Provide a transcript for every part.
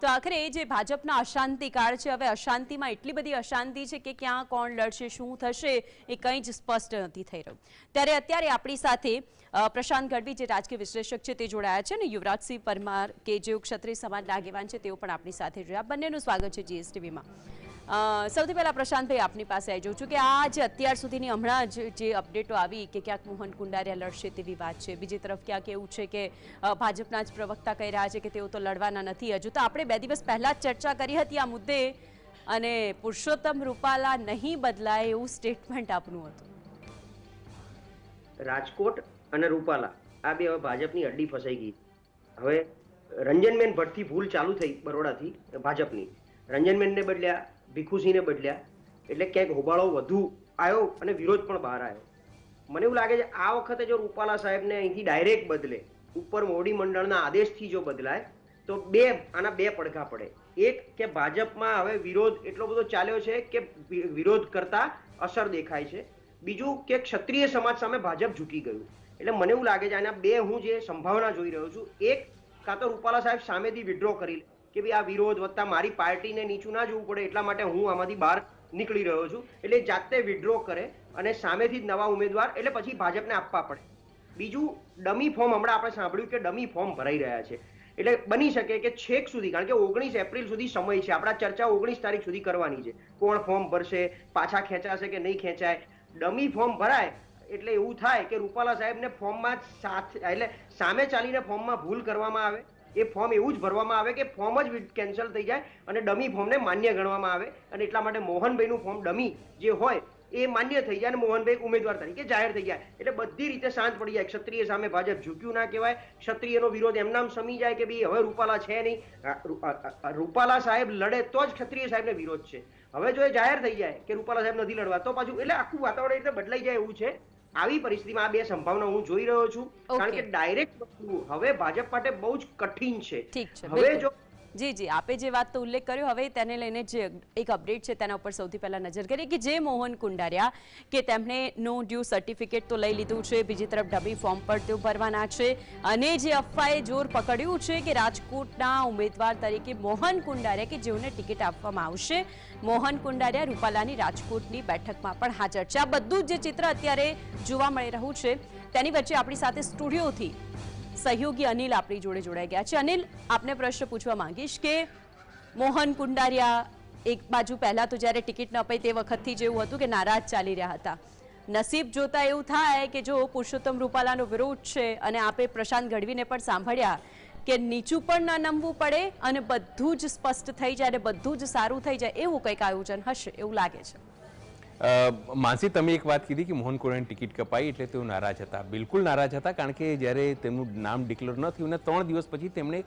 તો આખરે જે ભાજપના અશાંતિકાળ છે, હવે અશાંતિમાં એટલી બધી અશાંતિ છે કે ક્યાં કોણ લડશે, શું થશે, એ કંઈ જ સ્પષ્ટ નથી થઈ રહ્યું. ત્યારે અત્યારે આપણી સાથે પ્રશાંત ગઢવી જે રાજકીય વિશ્લેષક છે તે જોડાયા છે ને યુવરાજસિંહ પરમાર કે જેઓ ક્ષત્રિય સમાજના આગેવાન છે તેઓ પણ આપણી સાથે જોડાયા બંનેનું સ્વાગત છે જીએસટીવીમાં સૌથી પહેલા પ્રશાંતભાઈ આપની પાસે આવી જાઉં છું કે આ જે અત્યાર સુધીની હમણાં જ જે અપડેટો આવી કે ક્યાંક મોહન કુંડારિયા લડશે તેવી વાત છે. બીજી તરફ ક્યાંક એવું છે કે ભાજપના જ પ્રવક્તા કહી રહ્યા છે કે તેઓ તો લડવાના નથી હજુ. તો આપણે બે દિવસ પહેલા જ ચર્ચા કરી હતી આ મુદ્દે અને પુરુષોત્તમ રૂપાલા નહીં બદલાય એવું સ્ટેટમેન્ટ આપનું હતું. રાજકોટ અને રૂપાલા, આ બે હવે ભાજપની અડ્ડી ફસાઈ ગઈ. હવે રંજનબેન ભટ્ટથી ભૂલ ચાલુ થઈ બરોડાથી, ભાજપની. રંજનબેનને બદલ્યા ભીખુસિંહને બદલ્યા. એટલે ક્યાંક હોબાળો વધુ આવ્યો અને વિરોધ પણ બહાર આવ્યો મને એવું લાગે છે આ વખતે જો રૂપાલા સાહેબને અહીંથી ડાયરેક્ટ બદલે, ઉપર મોવડી મંડળના આદેશથી જો બદલાય, તો બે, આના બે પડઘા પડે. એક કે ભાજપમાં હવે વિરોધ એટલો બધો ચાલ્યો છે કે વિરોધ કરતા અસર દેખાય છે. બીજું કે ક્ષત્રિય સમાજ સામે ભાજપ ઝૂકી ગયું. એટલે મને એવું લાગે છે આના બે હું જે સંભાવના જોઈ રહ્યો છું, એક કાં તો રૂપાલા સાહેબ સામેથી વિડ્રો કરી લે કે ભાઈ આ વિરોધ વત્તા મારી પાર્ટીને નીચું ના જોવું પડે એટલા માટે હું આમાંથી બહાર નીકળી રહ્યો છું. એટલે જાતે વિડ્રો કરે અને સામેથી જ નવા ઉમેદવાર એટલે પછી ભાજપને આપવા પડે. બીજું, ડમી ફોર્મ હમણાં આપણે સાંભળ્યું કે ડમી ફોર્મ ભરાઈ રહ્યા છે. એટલે બની શકે કે છેક સુધી, કારણ કે ઓગણીસ એપ્રિલ સુધી સમય છે. આપણા ચર્ચા ઓગણીસ તારીખ સુધી કરવાની છે. કોણ ફોર્મ ભરશે, પાછા ખેંચાશે કે નહીં ખેંચાય. ડમી ફોર્મ ભરાય એટલે એવું થાય કે રૂપાલા સાહેબને ફોર્મમાં સાથ, એટલે સામે ચાલીને ફોર્મમાં ભૂલ કરવામાં આવે. એ ફોર્મ એવું જ ભરવામાં આવે કે ફોર્મ જ કેન્સલ થઈ જાય અને ડમી ફોર્મને માન્ય ગણવામાં આવે. અને એટલા માટે મોહનભાઈનું ફોર્મ ડમી જે હોય એ માન્ય થઈ જાય અને મોહનભાઈ ઉમેદવાર તરીકે જાહેર થઈ જાય. એટલે બધી રીતે શાંત પડી જાય. ક્ષત્રિય સામે ભાજપ ઝૂક્યું ના કહેવાય. ક્ષત્રિયનો વિરોધ એમનામ સમી જાય કે ભાઈ હવે રૂપાલા છે નહીં. રૂપાલા સાહેબ લડે તો જ ક્ષત્રિય સાહેબને વિરોધ છે. હવે જો એ જાહેર થઈ જાય કે રૂપાલા સાહેબ નથી લડવા, તો પાછું એટલે આખું વાતાવરણ એટલે બદલાઈ જાય એવું છે. આવી પરિસ્થિતિમાં આ બે સંભાવના હું જોઈ રહ્યો છું. કારણ કે ડાયરેક્ટ હવે ભાજપ માટે બહુ જ કઠિન છે. હવે જો જી જી. આપે જે વાત તો ઉલ્લેખ કર્યો, હવે તેને લઈને જે એક અપડેટ છે તેના ઉપર સૌથી પહેલા નજર કરીએ કે જે મોહન કુંડારિયા કે તેમણે નો ડ્યુ સર્ટિફિકેટ તો લઈ લીધું છે, બીજી તરફ ડબી ફોર્મ પર તેઓ ભરવાના છે અને જે અફવાએ જોર પકડ્યું છે કે રાજકોટના ઉમેદવાર તરીકે મોહન કુંડારિયા કે જેઓને ટિકિટ આપવામાં આવશે. મોહન કુંડારિયા રૂપાલાની રાજકોટની બેઠકમાં પણ હાજર છે. આ બધું જ ચિત્ર અત્યારે જોવા મળી રહ્યું છે, તેની વચ્ચે આપણી સાથે સ્ટુડિયોથી સહયોગી અનિલ આપણી જોડે જોડાઈ ગયા છે. અનિલ, આપને પ્રશ્ન પૂછવા માંગીશ કે મોહન કુંડારિયા એક બાજુ પહેલા તો જ્યારે ટિકિટ ન અપાઈ તે વખતથી જ એવું હતું કે નારાજ ચાલી રહ્યા હતા. નસીબ જોતા એવું થાય કે જો પુરુષોત્તમ રૂપાલાનો વિરોધ છે અને આપે પ્રશાંત ગઢવીને પણ સાંભળ્યા કે નીચું પણ ન નમવું પડે અને બધું જ સ્પષ્ટ થઈ જાય અને બધું જ સારું થઈ જાય એવું કંઈક આયોજન હશે એવું લાગે છે. માનસી, તમે એક વાત કીધી કે મોહન કોરાની ટિકિટ કપાઈ એટલે તેઓ નારાજ હતા. બિલકુલ નારાજ હતા કારણ કે જ્યારે તેમનું નામ ડિક્લેર ન થયું ને ત્રણ દિવસ પછી તેમણે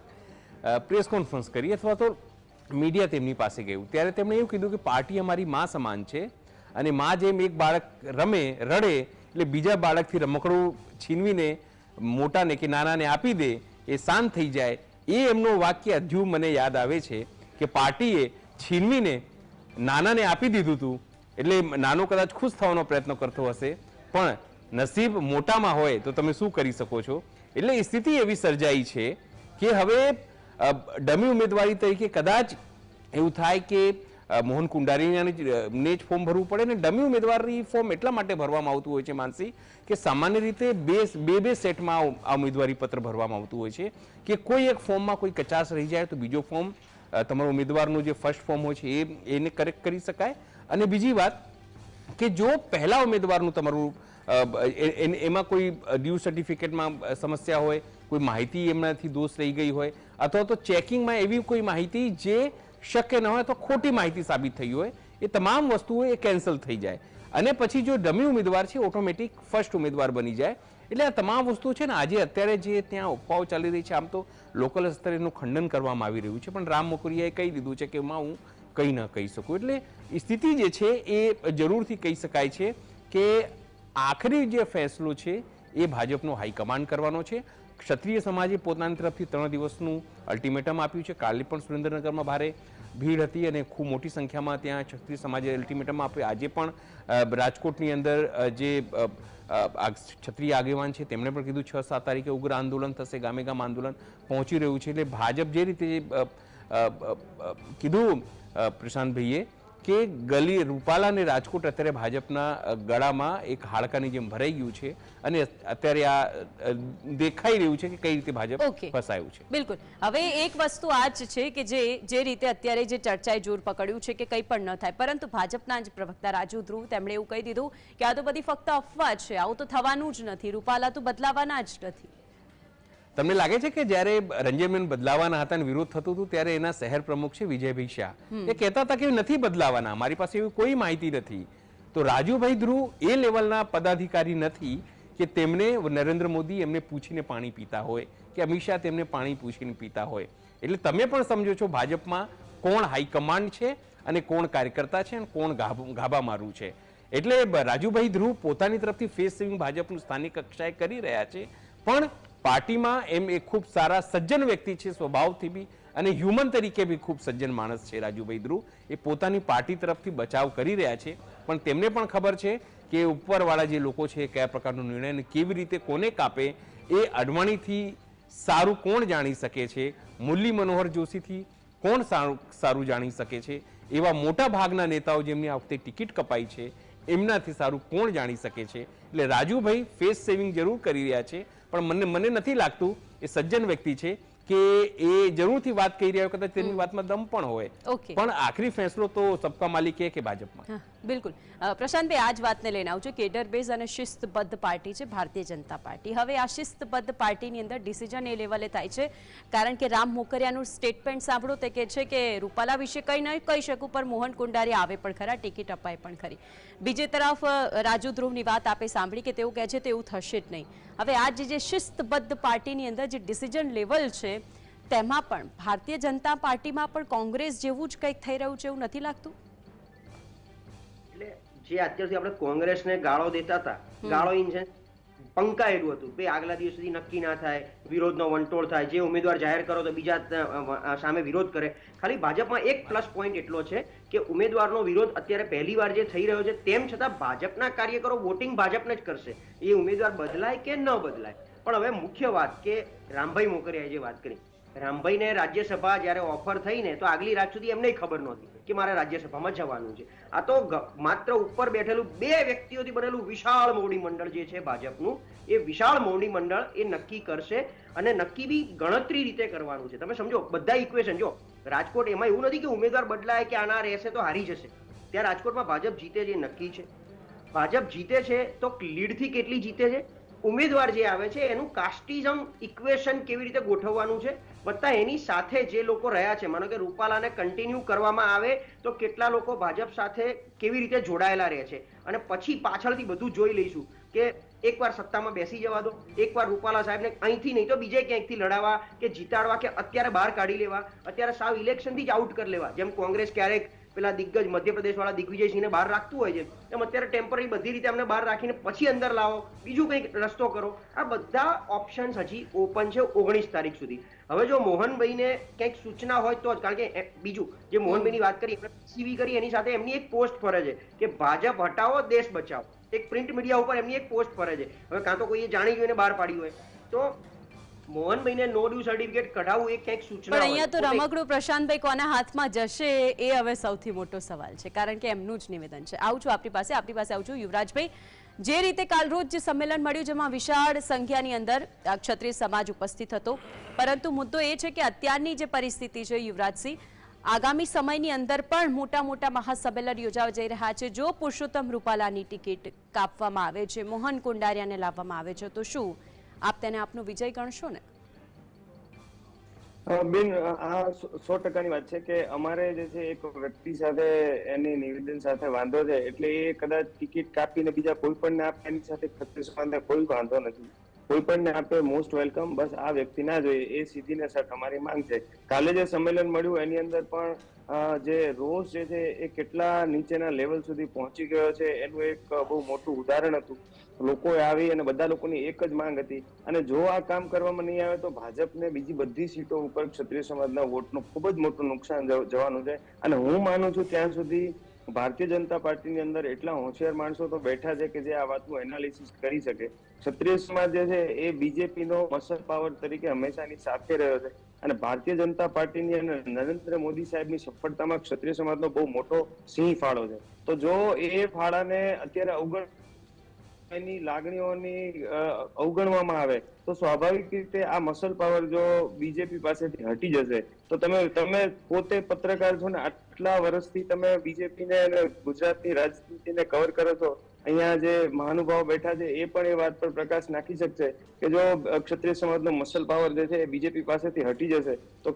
પ્રેસ કોન્ફરન્સ કરી અથવા તો મીડિયા તેમની પાસે ગયું. ત્યારે તેમણે એવું કીધું કે પાર્ટી અમારી માં સમાન છે અને માં જેમ એક બાળક રમે, રડે એટલે બીજા બાળકથી રમકડું છીનવીને મોટાને કે નાનાને આપી દે, એ શાંત થઈ જાય. એ એમનું વાક્ય હજુ મને યાદ આવે છે કે પાર્ટીએ છીનવીને નાનાને આપી દીધું હતું. એટલે નાનો કદાચ ખુશ થવાનો પ્રયત્ન કરતો હશે, પણ નસીબ મોટામાં હોય તો તમે શું કરી શકો છો? એટલે એ સ્થિતિ એવી સર્જાઈ છે કે હવે ડમી ઉમેદવારી તરીકે કદાચ એવું થાય કે મોહન કુંડારીને જ ફોર્મ ભરવું પડે ને ડમી ઉમેદવારી ફોર્મ એટલા માટે ભરવામાં આવતું હોય છે માનસી કે સામાન્ય રીતે બે બે બે સેટમાં આ ઉમેદવારી પત્ર ભરવામાં આવતું હોય છે કે કોઈ એક ફોર્મમાં કોઈ કચાશ રહી જાય તો બીજો ફોર્મ તમારો ઉમેદવારનું જે ફર્સ્ટ ફોર્મ હોય છે એ, એને કરેક્ટ કરી શકાય અને બીજી વાત કે જો પહેલા ઉમેદવારનું તમારું એમાં કોઈ ડ્યુ સર્ટિફિકેટમાં સમસ્યા હોય, કોઈ માહિતી એમનાથી દોષ રહી ગઈ હોય, અથવા તો ચેકિંગમાં એવી કોઈ માહિતી જે શક્ય ન હોય તો ખોટી માહિતી સાબિત થઈ હોય, એ તમામ વસ્તુઓ એ કેન્સલ થઈ જાય. અને પછી જો ડમી ઉમેદવાર છે, ઓટોમેટિક ફર્સ્ટ ઉમેદવાર બની જાય. એટલે આ તમામ વસ્તુ છે ને, આજે અત્યારે જે ત્યાં અફવાઓ ચાલી રહી છે, આમ તો લોકલ સ્તરે એનું ખંડન કરવામાં આવી રહ્યું છે, પણ રામ મોકરિયાએ કહી દીધું છે કે એમાં હું કંઈ ન કહી શકું. એટલે સ્થિતિ જે છે એ જરૂરથી કહી શકાય છે કે આખરી જે ફેસલો છે એ ભાજપનો હાઈકમાન્ડ કરવાનો છે. ક્ષત્રિય સમાજે પોતાની તરફથી ત્રણ દિવસનું અલ્ટિમેટમ આપ્યું છે. કાલે પણ સુરેન્દ્રનગરમાં ભારે ભીડ હતી અને ખૂબ મોટી સંખ્યામાં ત્યાં ક્ષત્રિય સમાજે અલ્ટિમેટમ આપ્યું. આજે પણ રાજકોટની અંદર જે ક્ષત્રિય આગેવાન છે તેમણે પણ કીધું છ સાત તારીખે ઉગ્ર આંદોલન થશે ગામે ગામ આંદોલન પહોંચી રહ્યું છે. એટલે ભાજપ જે રીતે કીધું પ્રશાંતભાઈએ કે ગલી રૂપાલા અને રાજકોટ અત્યારે ભાજપના ગળામાં એક હાડકાની જેમ ભરાઈ ગયું છે અને અત્યારે આ દેખાઈ રહ્યું છે કે કઈ રીતે ભાજપ ફસાયું છે. બિલકુલ. હવે એક વસ્તુ આ જ છે કે જે જે રીતે અત્યારે જે ચર્ચાએ જોર પકડ્યું છે કે કંઈ પણ ન થાય પરંતુ ભાજપના જ પ્રવક્તા રાજુ ધ્રુવ તેમણે એવું કહી દીધું કે આ તો બધી ફક્ત અફવા છે આવું તો થવાનું જ નથી રૂપાલા તો બદલાવાના જ નથી. તમને લાગે છે કે જ્યારે રંજનબેન બદલાવાના હતા અને વિરોધ થતું હતું ત્યારે એના શહેર પ્રમુખ છે વિજયભાઈ શાહ. એ કહેતા હતા કે નથી બદલાવાના મારી પાસે એવી કોઈ માહિતી નથી. તો રાજુભાઈ ધ્રુવ એ લેવલના પદાધિકારી નથી કે તેમને નરેન્દ્ર મોદી એમને પૂછીને પાણી પીતા હોય કે અમિત શાહ તેમને પાણી પૂછીને પીતા હોય. એટલે તમે પણ સમજો છો ભાજપમાં કોણ હાઈકમાન્ડ છે અને કોણ કાર્યકર્તા છે અને કોણ ગાભા મારું છે. એટલે રાજુભાઈ ધ્રુવ પોતાની તરફથી ફેસ સેવિંગ ભાજપનું સ્થાનિક કક્ષાએ કરી રહ્યા છે પણ પાર્ટીમાં એમ એ ખૂબ સારા સજ્જન વ્યક્તિ છે, સ્વભાવથી બી, અને હ્યુમન તરીકે બી ખૂબ સજ્જન માણસ છે રાજુભાઈ ધ્રુવ. એ પોતાની પાર્ટી તરફથી બચાવ કરી રહ્યા છે. પણ તેમને પણ ખબર છે કે ઉપરવાળા જે લોકો છે, કયા પ્રકારનો નિર્ણય કેવી રીતે કોને કાપે, એ અડવાણીથી સારું કોણ જાણી શકે છે? મુરલી મનોહર જોશીથી કોણ સારું સારું જાણી શકે છે? એવા મોટા ભાગના નેતાઓ જેમની આ વખતે ટિકિટ કપાઈ છે એમનાથી સારું કોણ જાણી શકે છે? એટલે રાજુભાઈ ફેસ સેવિંગ જરૂર કરી રહ્યા છે પણ મને મને નથી લાગતું એ સજ્જન વ્યક્તિ છે કે એ જરૂરથી વાત કહી રહ્યા હોય કદાચ તેમની વાતમાં દમ પણ હોય. પણ આખરી ફેસલો તો સબકા માલિક કે ભાજપમાં? બિલકુલ. પ્રશાંતભાઈ આ જ વાતને લઈને આવજો કેડર બેઝ અને શિસ્તબદ્ધ પાર્ટી છે ભારતીય જનતા પાર્ટી. હવે આ શિસ્તબદ્ધ પાર્ટીની અંદર ડિસિઝન એ લેવલે થાય છે. કારણ કે રામ મોકરિયાનું સ્ટેટમેન્ટ સાંભળો તે કહે છે કે રૂપાલા વિશે કંઈ નહીં કહી શકું, પણ મોહન કુંડારી આવે પણ ખરા, ટિકિટ અપાય પણ ખરી. બીજી તરફ રાજુ ધ્રુવની વાત આપે સાંભળી કે તેવું કહે છે તેવું થશે જ નહીં. હવે આ જે શિસ્તબદ્ધ પાર્ટીની અંદર જે ડિસિઝન લેવલ છે, તેમાં પણ ભારતીય જનતા પાર્ટીમાં પણ કોંગ્રેસ જેવું જ કંઈક થઈ રહ્યું છે એવું નથી લાગતું? એટલે જે અત્યાર સુધી આપણે કોંગ્રેસને ગાળો દેતા હતા ગાળો ઇન સેન્સ પંકાયેલું હતું. કે આગલા દિવસ સુધી નક્કી ના થાય વિરોધનો વંટોળ થાય જે ઉમેદવાર જાહેર કરો તો બીજા સામે વિરોધ કરે. ખાલી ભાજપમાં એક પ્લસ પોઈન્ટ એટલો છે કે ઉમેદવારનો વિરોધ અત્યારે પહેલી વાર જે થઈ રહ્યો છે તેમ છતાં ભાજપના કાર્યકરો વોટિંગ ભાજપને જ કરશે. એ ઉમેદવાર બદલાય કે ન બદલાય? પણ હવે મુખ્ય વાત કે રામભાઈ મોકરિયાએ જે વાત કરી રામભાઈને રાજ્યસભા જ્યારે ઓફર થઈ ને તો આગલી રાત સુધી એમને ખબર નહોતી કે મારે રાજ્યસભામાં જવાનું છે. આ તો માત્ર ઉપર બેઠેલું બે વ્યક્તિઓથી બનેલું વિશાળ મોવડી મંડળ જે છે ભાજપનું, એ વિશાળ મોવડી મંડળ એ નક્કી કરશે અને નક્કી બી ગણતરી રીતે કરવાનું છે. તમે સમજો, બધા ઇક્વેશન જો, રાજકોટ એમાં એવું નથી કે ઉમેદવાર બદલાય કે આના રહેશે તો હારી જશે. ત્યાં રાજકોટમાં ભાજપ જીતે એ નક્કી છે. ભાજપ જીતે છે તો લીડથી કેટલી જીતે છે? ઉમેદવાર જે આવે છે, એનું કાસ્ટિઝમ ઇક્વેશન કેવી રીતે ગોઠવવાનું છે? વત્તા એની સાથે જે લોકો રહ્યા છે, માનો કે રૂપાલાને કન્ટિન્યુ કરવામાં આવે, તો કેટલા લોકો ભાજપ સાથે કેવી રીતે જોડાયેલા રહે છે? અને પછી પાછળથી બધું જોઈ લઈશું કે એકવાર સત્તામાં બેસી જવા દો, એકવાર રૂપાલા સાહેબને અહીંથી નહીં તો બીજે ક્યાંકથી લડાવવા કે જીતાડવા કે અત્યારે બહાર કાઢી લેવા, અત્યારે સાવ ઇલેક્શનથી જ આઉટ કરી લેવા, જેમ કોંગ્રેસ ક્યારેક પેલા દિગ્ગજ મધ્યપ્રદેશ વાળા દિગ્વિજયસિંહને બહાર રાખતું હોય છે. એમ અત્યારે ટેમ્પરરી બધી રીતે અમને બહાર રાખીને પછી અંદર લાવો. બીજું કંઈક રસ્તો કરો. આ બધા ઓપ્શન્સ હજી ઓપન છે ઓગણીસ તારીખ સુધી. હવે જો મોહનભાઈને કંઈક સૂચના હોય તો જ. કારણ કે બીજું, જે મોહનભાઈની વાત કરી સીવી કરી, એની સાથે એમની એક પોસ્ટ ફરે છે કે ભાજપ હટાવો, દેશ બચાવો. એક પ્રિન્ટ મીડિયા ઉપર એમની એક પોસ્ટ ફરે છે. હવે કાં તો કોઈએ જાણી જોઈને બહાર પાડી હોય. તો મોહનભાઈને નો ડ્યુ સર્ટિફિકેટ કઢાવવું એ ક્યાંક સૂચના પણ અહીંયા તો રમકડું પ્રશાંતભાઈ કોના હાથમાં જશે એ હવે સૌથી મોટો સવાલ છે. કારણ કે એમનું જ નિવેદન છે. આવું છું આપણી પાસે આપણી પાસે આવું છું. યુવરાજભાઈ જે રીતે કાલ રોજ જે સંમેલન મળ્યું જેમાં વિશાળ સંખ્યાની અંદર ક્ષત્રિય સમાજ ઉપસ્થિત હતો. પરંતુ મુદ્દો એ છે કે અત્યારની જે પરિસ્થિતિ છે યુવરાજસિંહ આગામી સમયની અંદર પણ મોટા મોટા મહાસંમેલન યોજાવા જઈ રહ્યા છે. જો પુરુષોત્તમ રૂપાલાની ટિકિટ કાપવામાં આવે છે મોહન કુંડારિયાને લાવવામાં આવે છે તો શું આપ તેને આપનો વિજય ગણશો ને? બેન, આ સો- ટકાની વાત છે કે અમારે જે છે, એક વ્યક્તિ સાથે એની નિવેદન સાથે વાંધો છે, એટલે એ કદાચ ટિકિટ કાપીને બીજા કોઈ પણ આપે, એની સાથે કોઈ વાંધો નથી. કોઈ પણ ને આપે મોસ્ટ વેલકમ બસ આ વ્યક્તિ ના જોઈએ, એ સીધી ને સર અમારી માંગ છે. કાલે જે સંમેલન મળ્યું, એની અંદર પણ જે રોષ જે છે, એ કેટલા નીચેના લેવલ સુધી પહોંચી ગયો છે, એનું એક બહુ મોટું ઉદાહરણ હતું. લોકોએ આવી અને બધા લોકોની એક જ માંગ હતી. અને જો આ કામ કરવામાં નહીં આવે તો ભાજપને બીજી બધી સીટો ઉપર ક્ષત્રિય સમાજના વોટનું ખૂબ જ મોટું નુકસાન જવાનું છે. અને હું માનું છું ત્યાં સુધી ભારતીય જનતા પાર્ટીની અંદર એટલા હોશિયાર માણસો તો બેઠા છે કે જે આ વાતનું એનાલિસિસ કરી શકે. ક્ષત્રિય સમાજ જે છે એ બીજેપી નો મસલ પાવર તરીકે હંમેશાની સાથે રહ્યો છે. અને ભારતીય જનતા પાર્ટીની અને નરેન્દ્ર મોદી સાહેબની સફળતામાં ક્ષત્રિય સમાજનો બહુ મોટો સિંહ ફાળો છે. તો જો એ ફાળાને અત્યારે અવગણ એની લાગણીઓની અવગણવામાં આવે, તો સ્વાભાવિક રીતે આ મસલ પાવર જો બીજેપી પાસેથી હટી જશે, તો તમે તમે પોતે પત્રકાર છો ને આટલા વર્ષથી તમે બીજેપીને ગુજરાતની રાજનીતિને કવર કરો છો અહીંયા જે મહાનુભાવો બેઠા છે એ પણ એ વાત પર પ્રકાશ નાખી શકશે કે જો ક્ષત્રિય સમાજનો મસલ પાવર જે છે એ બીજેપી પાસેથી હટી જશે તો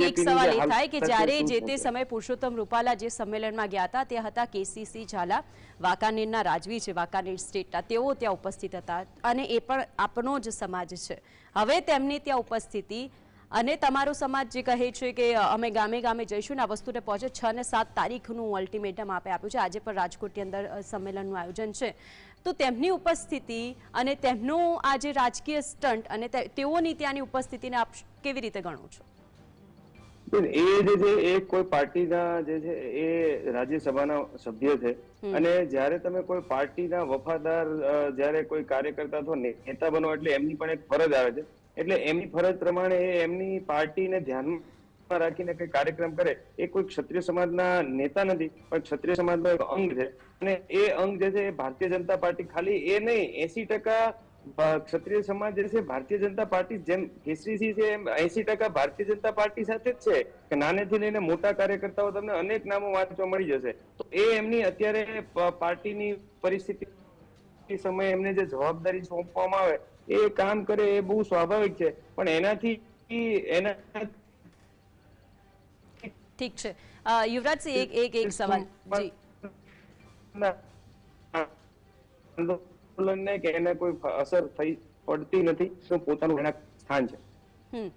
એક સવાલ એ થાય કે જ્યારે જે તે? સમયે પુરુષોત્તમ રૂપાલા જે સંમેલનમાં ગયા હતા તે હતા કેસીસી ઝાલા વાંકાનેરના રાજવી છે વાંકાનેર સ્ટેટના તેઓ ત્યાં ઉપસ્થિત હતા અને એ પણ આપણો જ સમાજ છે હવે તેમની ત્યાં ઉપસ્થિતિ અને તમારો સમાજ જે કહે છે કે અમે ગામે ગામે જઈશું ને આ વસ્તુને પહોંચે છ ને સાત તારીખનું અલ્ટિમેટમ આપે આપ્યું છે. આજે પણ રાજકોટની અંદર સંમેલનનું આયોજન છે. તો તેમની ઉપસ્થિતિ અને તેમનું આ જે રાજકીય સ્ટન્ટ અને તેઓની ત્યાંની ઉપસ્થિતિને આપ કેવી રીતે ગણો છો? એ જે છે એ કોઈ પાર્ટીના જે છે એ રાજ્યસભાના સભ્ય છે. અને જ્યારે તમે કોઈ પાર્ટીના વફાદાર જયારે જ્યારે કોઈ કાર્યકર્તા અથવા નેતા બનો એટલે એમની પણ એક ફરજ આવે છે. એટલે એમની ફરજ પ્રમાણે એમની પાર્ટીને ધ્યાનમાં રાખીને કઈ કાર્યક્રમ કરે, એ કોઈ ક્ષત્રિય સમાજના નેતા નથી, પણ ક્ષત્રિય સમાજનો એક અંગ છે. અને એ અંગ જે છે એ ભારતીય જનતા પાર્ટી ખાલી એ નહીં, એસી ટકા ક્ષત્રિય સમાજ જે છે ભારતીય જનતા પાર્ટી જેમ કેસરીસી છે એમ એસી ટકા ભારતીય જનતા પાર્ટી સાથે જ છે. કે નાનેથી લઈને મોટા કાર્યકર્તાઓ તમને અનેક નામો વાંચવા મળી જશે. તો એ એમની અત્યારે પાર્ટીની પરિસ્થિતિ સમયે એમને જે જવાબદારી સોંપવામાં આવે એ કામ કરે એ બહુ સ્વાભાવિક છે. પણ એનાથી એના ઠીક છે. યુવરાજસિંહ એક એક એક સવાલ. જી. આંદોલનને કે એને કોઈ અસર થઈ પડતી નથી. તો પોતાનું એના સ્થાન છે? હમ.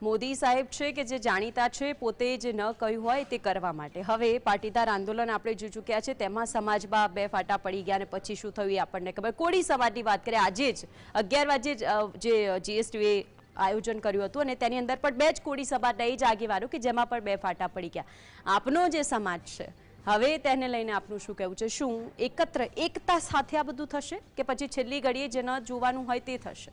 મોદી સાહેબ છે કે જે જાણીતા છે, પોતે જે ન કહ્યું હોય તે કરવા માટે. હવે પાટીદાર આંદોલન આપણે જોઈ ચૂક્યા છે, તેમાં સમાજમાં બે ફાટા પડી ગયા અને પછી શું થયું આપણને ખબર. કોળી સમાજની વાત કરીએ, આજે જ, અગિયાર વાગે જે જીએસટીએ આયોજન કર્યું હતું અને તેની અંદર પણ બે જ કોળી સમાજના એ જ આગેવાનો કે જેમાં પણ બે ફાટા પડી ગયા. આપનો જે સમાજ છે, હવે તેને લઈને આપનું શું કહેવું છે? શું એકત્ર, એકતા સાથે આ બધું થશે? કે પછી છેલ્લી ઘડીએ જે ન જોવાનું હોય તે થશે?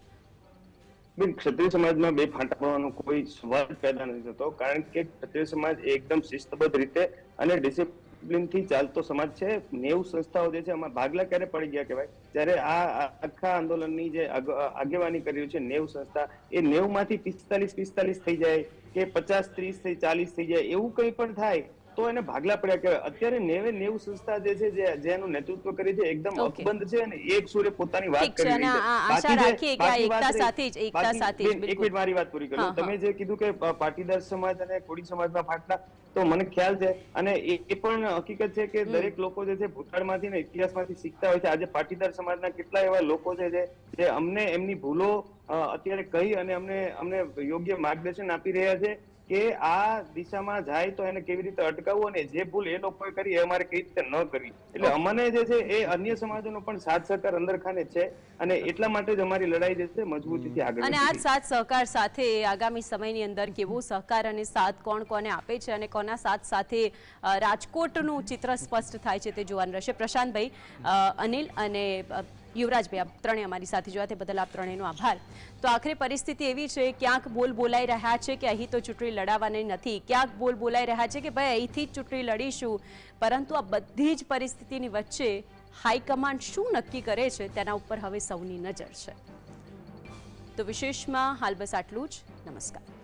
બેન, ક્ષત્રિય સમાજમાં બે ફાંટા પડવાનો કોઈ સવાલ પેદા નથી થતો, કારણ કે ક્ષત્રિય સમાજ એકદમ શિસ્તબદ્ધ રીતે અને ડિસિપ્લિનથી ચાલતો સમાજ છે. નેવ સંસ્થાઓ જે છે, આમાં ભાગલા ક્યારે પડી ગયા કહેવાય? જ્યારે આ આખા આંદોલનની જે આગેવાની કરી છે, નેવ સંસ્થા, એ નેવમાંથી પિસ્તાલીસ પિસ્તાલીસ થઈ જાય કે પચાસ ત્રીસથી ચાલીસ થઈ જાય, એવું કંઈ પણ થાય તો એને ભાગલા પડ્યા કહેવાય. અત્યારે નેવે નેવું સંસ્થા જે છે જે નેતૃત્વ કરી છે એકદમ અકબંધ છે અને એક સૂર્ય પોતાની વાત કરી રહી છે. આશા રાખીએ કે આ એકતા સાથે જ, એકતા સાથે જ, એક મિનિટ મારી વાત પૂરી કરું. તમે જે કીધું કે પાટીદાર સમાજ અને કોળી સમાજમાં ફાટલા તો મને ખ્યાલ છે અને એ પણ હકીકત છે કે દરેક લોકો જે છે ભૂતકાળમાંથી ને ઇતિહાસમાંથી શીખતા હોય છે. આજે પાટીદાર સમાજના કેટલા એવા લોકો છે જે અમને એમની ભૂલો અત્યારે કહી અને અમને અમને યોગ્ય માર્ગદર્શન આપી રહ્યા છે. કે આ દિશામાં જાય તો એને કેવી રીતે અટકાવવું અને જે ભૂલ એ લોકોએ કરી એ અમારે કઈ રીતે ન કરવી. એટલે અમને જે છે એ અન્ય સમાજોનો પણ સાથ સહકાર અંદર ખાને છે અને એટલા માટે જ અમારી લડાઈ જે છે મજબૂતીથી આગળ અને આ સાથ સહકાર સાથે આગામી સમયની અંદર કેવો સહકાર અને સાથ કોણ કોને આપે છે અને કોના સાથ સાથે રાજકોટનું ચિત્ર સ્પષ્ટ થાય છે તે જોવાનું રહેશે. પ્રશાંતભાઈ અનિલ અને યુવરાજભાઈ આપ ત્રણેય અમારી સાથે જોયા તે બદલ આપ ત્રણેયનો આભાર. તો આખરે પરિસ્થિતિ એવી છે, ક્યાંક બોલ બોલાઈ રહ્યા છે કે અહીં તો ચૂંટણી લડાવવાની નથી, ક્યાંક બોલ બોલાઈ રહ્યા છે કે ભાઈ અહીંથી જ ચૂંટણી લડીશું, પરંતુ આ બધી જ પરિસ્થિતિની વચ્ચે હાઈકમાન્ડ શું નક્કી કરે છે, તેના ઉપર હવે સૌની નજર છે. તો વિશેષમાં હાલ બસ આટલું જ. નમસ્કાર.